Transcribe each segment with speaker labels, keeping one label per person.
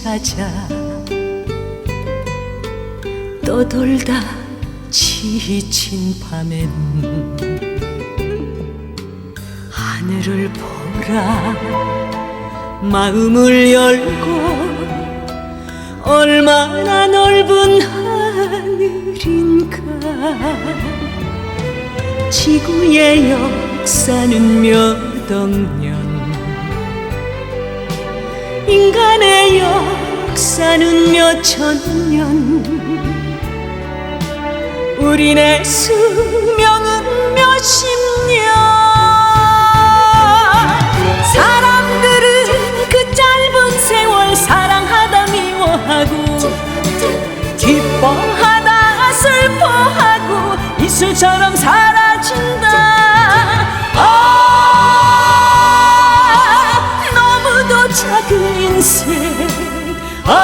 Speaker 1: 찾아 떠돌다 지친 밤엔 하늘을 보라 마음을 열고 얼마나 넓은 하늘인가. 지구의 역사는 몇 억년 인간의 역사는 몇 천 년. 우리네 수명은 몇십 년. 사람들은 그 짧은 세월 사랑하다 미워하고 기뻐하다 슬퍼하고 이슬처럼 사 작은 인생. 아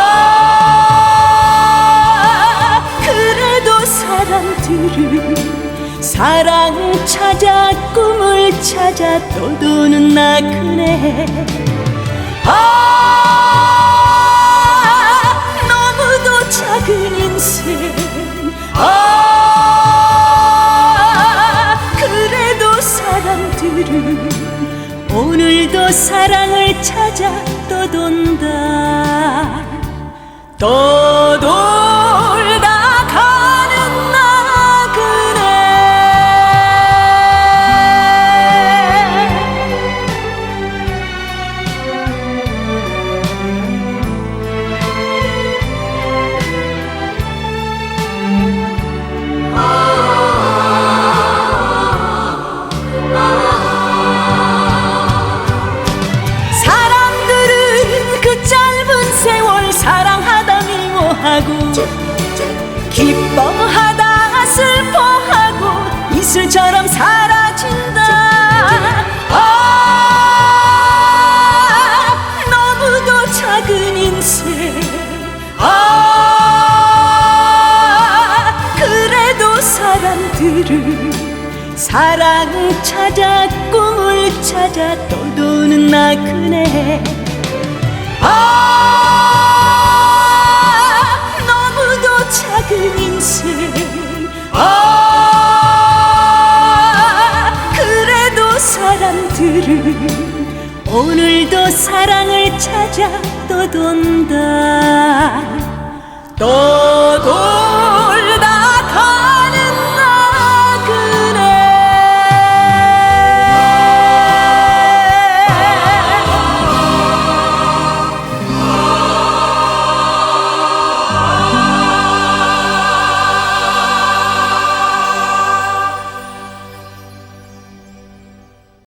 Speaker 1: 그래도 사람들은 사랑 찾아 꿈을 찾아 떠도는 나그네. 아 너무도 작은 인생. 아 그래도 사람들은 오늘도 사랑을 찾아 떠돈다. 떠 기뻐하다 슬퍼하고 이슬처럼 사라진다. 아 너무도 작은 인생. 아 그래도 사람들은 사랑 찾아 꿈을 찾아 떠도는 나그네. 아 사랑을 찾아 떠돈다. 떠돈